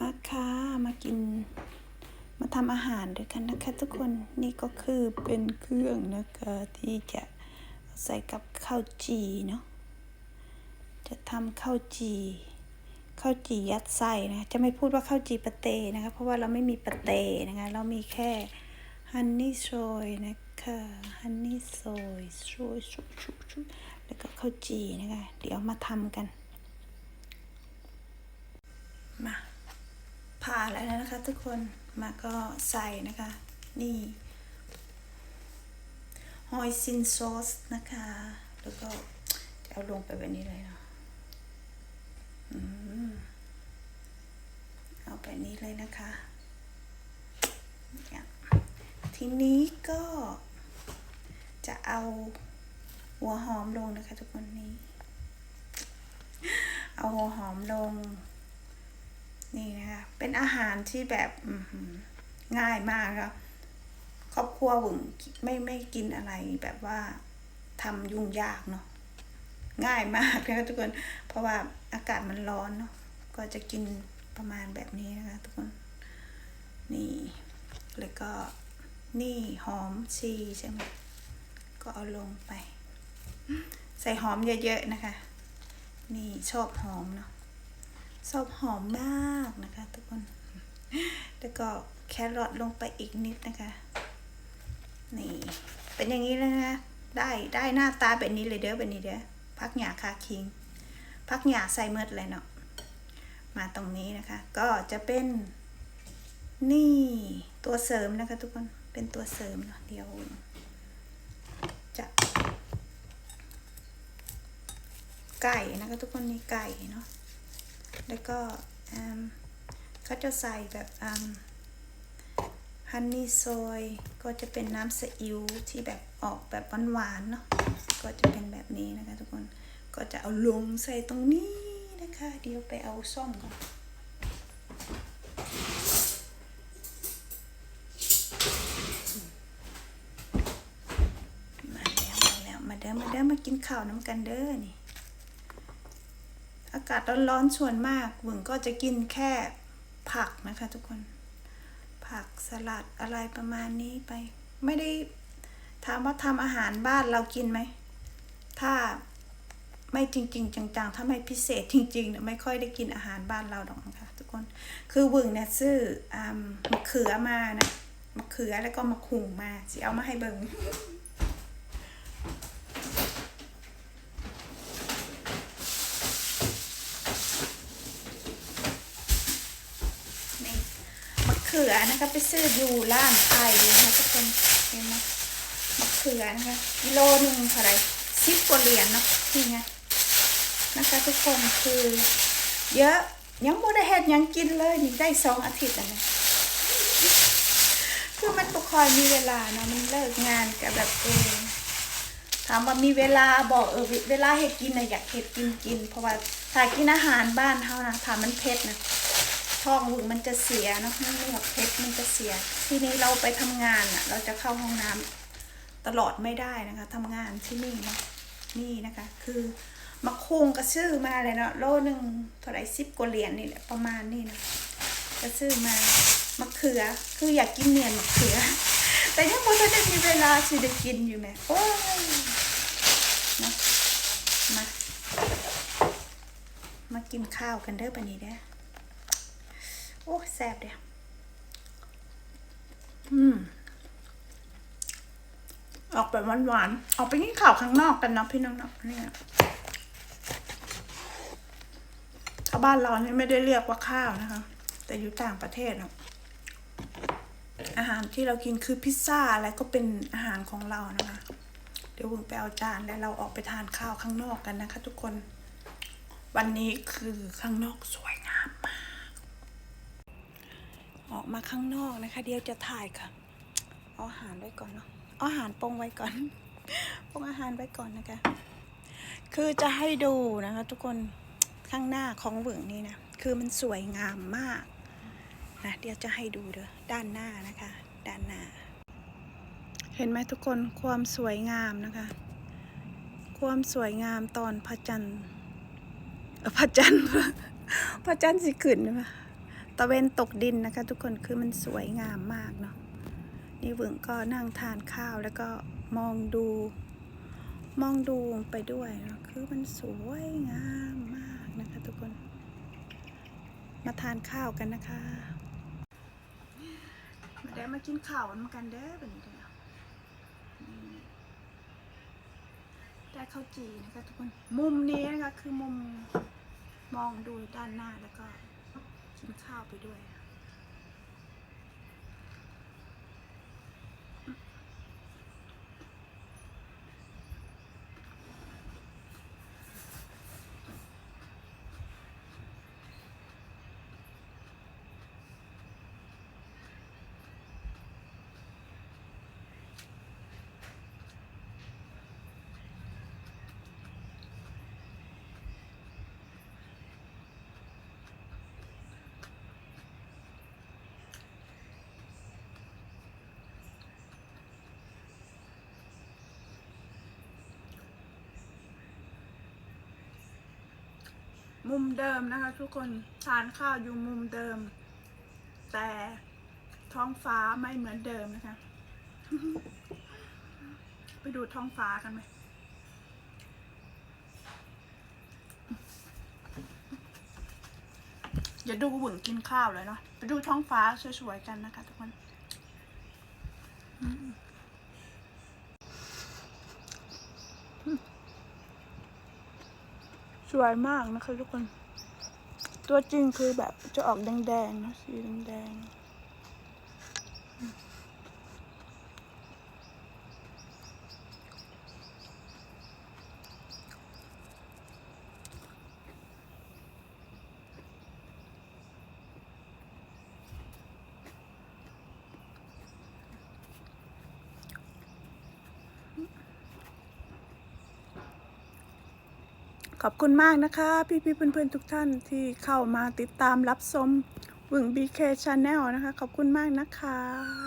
มาค่ะมากิน มาทำอาหารด้วยกันนะคะ ทุกคนนี่ก็คือเป็นเครื่องนะคะที่จะใส่กับข้าวจีเนาะจะทำข้าวจีข้าวจียัดไส้นะจะไม่พูดว่าข้าวจีปะเตนะคะ เพราะว่าเราไม่มีปะเตนะคะเรามีแค่ฮันนี่โชยนะคะฮันนี่โชยโชยโชยโชยโชยแล้วก็ข้าวจีนะคะ เดี๋ยวมาทำกัน มา ผ่าแล้วนะคะทุกคนมาก็ใส่นะคะ นี่หอยซินซอสนะคะ แล้วก็จะเอาลงไปแบบนี้เลยเนาะเอาแบบนี้เลยนะคะ ทีนี้ก็จะเอาหัวหอมลงนะคะทุกคนนี่เอาหัวหอมลง นี่นะคะเป็นอาหารที่แบบง่ายมากครับครอบครัวหวึงไม่ไม่กินอะไรแบบว่าทำยุ่งยากเนาะง่ายมากนะคะทุกคน เพราะว่าอากาศมันร้อนเนาะก็จะกินประมาณแบบนี้นะคะทุกคน นี่ แล้วก็นี่หอมชีใช่ไหมก็เอาลงไป ใส่หอมเยอะๆนะคะ นี่ชอบหอมเนาะ ชอบหอมมากนะคะ ทุกคน แล้วก็แครอทลงไปอีกนิดนะคะ นี่ เป็นอย่างนี้แล้วนะคะ ได้ได้หน้าตาแบบนี้เลยเด้อแบบนี้เด้อพักหยาคาคิง พักหยาใส่เมดเลยเนาะ มาตรงนี้นะคะ ก็จะเป็นนี่ตัวเสริมนะคะ ทุกคน เป็นตัวเสริมเนาะเดี๋ยวจะไก่นะคะทุกคนนี่ไก่เนาะ แล้วก็เขาจะใส่แบบฮันนี่ซอยก็จะเป็นน้ำซีอิ๊วที่แบบออกแบบหวานๆเนาะก็จะเป็นแบบนี้นะคะทุกคนก็จะเอาลงใส่ตรงนี้นะคะ เดี๋ยวไปเอาซ่อมก่อนมาแล้วมาแล้วมาเด้อมาเด้อมากินข้าวน้ำกันเด้อนี่ากาศร้อนๆส่วนมากหวึงก็จะกินแค่ผักนะคะทุกคน ผักสลัดอะไรประมาณนี้ไป ไม่ได้ถามว่าทำอาหารบ้านเรากินไหม ถ้าไม่จริง ๆ จังๆ ถ้าไม่พิเศษจริงๆเนี่ยไม่ค่อยได้กินอาหารบ้านเราหรอกนะคะทุกคน คือวึงเนี่ยซื้ออมะเขือมานะมะเขือแล้วก็มะขุ่งมาสิเอามาให้เบิ่งมะเขือนะคะไปซื้ออยู่ร้านไทยนะคะทุกคนเห็นไหมมะเขือนะคะกิโลหนึ่งเท่าไรสิบกว่าเหรียญเนาะนี่ไงนะคะทุกคนคือเยอะยังบ่ได้เฮ็ดยังกินเลยนี่ได้สองอาทิตย์แล้วนะคือมันบ่คอยมีเวลาเนาะมันเลิกงานกับแบบเออถามว่ามีเวลาบอกเออเวลาเฮ็ดกินนะอยากเฮ็ดกินกิน เพราะว่าถ้ากินอาหารบ้านเฮานะถ้ามันเผ็ดนะ ท้องหวึงมันจะเสียนะมันเหลือกเพชรมันจะเสีย ทีนี้เราไปทำงานอะ เราจะเข้าห้องน้ำตลอดไม่ได้นะคะทำงานที่นี่นะนี่นะคะ คือมะคงกระซื้อมาเลยเนาะโลหนึ่งเท่าไรสิบกว่าเหรียญนี่แหละประมาณนี้นะกระซื้อมามะเขือคืออยากกินเนียนมะเขือ แต่ยังไม่ได้มีเวลาสิได้กินอยู่แหม่โอ้ยนะมามากินข้าวกันเด้อปนี้เด้อ โอ้แซ่บเดียวอืมออกแบบหวานๆ ออกไปกินข้าวข้างนอกกันเนาะพี่น้องๆเนี่ยถ้าบ้านเรานี่ไม่ได้เรียกว่าข้าวนะคะ แต่อยู่ต่างประเทศเนาะอาหารที่เรากินคือพิซซ่าอะไรก็เป็นอาหารของเรานะคะ เดี๋ยววุ้งไปเอาจานแล้วเราออกไปทานข้าวข้างนอกกันนะคะ ทุกคน วันนี้คือข้างนอกสวยงามมาก ออกมาข้างนอกนะคะ เดี๋ยวจะถ่ายค่ะ เอาอาหารไว้ก่อนเนาะเอาอาหารปงไว้ก่อนปงอาหารไว้ก่อนนะคะ คือจะให้ดูนะคะ ทุกคนข้างหน้าของเหวึงนี่นะคือมันสวยงามมากนะเดี๋ยวจะให้ดูเด้อด้านหน้านะคะ ด้านหน้า เห็นไหมทุกคนความสวยงามนะคะ ความสวยงามตอนพระจันทร์พระจันทร์พระจันทร์สิขึ้นนะ ตะเวนตกดินนะคะ ทุกคนคือมันสวยงามมากเนาะนี่หวึงก็นั่งทานข้าวแล้วก็มองดู มองดูไปด้วยนะคือมันสวยงามมากนะคะ ทุกคน มาทานข้าวกันนะคะมาเดี๋ยวมากินข้าวกันกันเด้อเป็นเดียวนี่ได้ข้าวจีนะคะทุกคน มุมนี้นะคะคือมุมมองดูด้านหน้าแล้วก็ กินข้าวไปด้วย มุมเดิมนะคะ ทุกคนทานข้าวอยู่มุมเดิม แต่ท้องฟ้าไม่เหมือนเดิมนะคะ ไปดูท้องฟ้ากันไหมอย่าดูหวึงกินข้าวเลยเนาะไปดูท้องฟ้าสวยๆกันนะคะทุกคนอืมส วยมากนะคะทุกคน ตัวจริงคือแบบจะออกแดงๆนะสีแดงๆ อบคุณมากนะคะ พี่ๆเพื่อนๆทุกท่านที่เข้ามาติดตามรับชมวึง BK Channel นะคะ ขอบคุณมากนะคะ